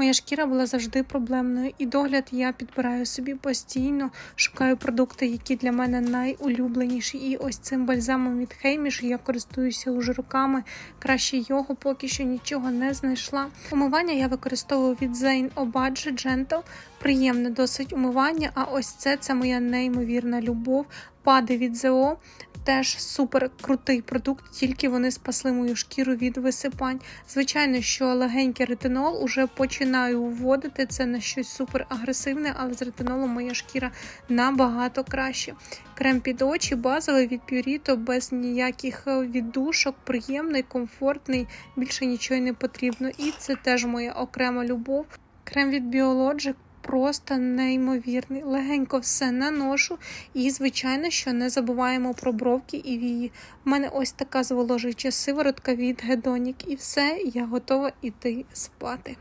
Моя шкіра була завжди проблемною, і догляд я підбираю собі постійно, шукаю продукти, які для мене найулюбленіші. І ось цим бальзамом від Хейміш я користуюся уже руками. Краще його поки що нічого не знайшла. Умивання я використовую від Zane Obadge Gentle. Приємне досить умивання. А ось це це моя неймовірна любов. Пади від ЗО. Теж супер крутий продукт, тільки вони спасли мою шкіру від висипань. Звичайно, що легенький ретинол уже починаю вводити. Це на щось супер агресивне, але з ретинолом моя шкіра набагато краще. Крем під очі базовий від Purito, без ніяких віддушок, приємний, комфортний, більше нічого не потрібно. І це теж моя окрема любов. Крем від Biologic просто неймовірний. Легенько все наношу. І, звичайно, що не забуваємо про бровки і вії. У мене ось така зволожуюча сиворотка від Гедонік. І все, я готова іти спати.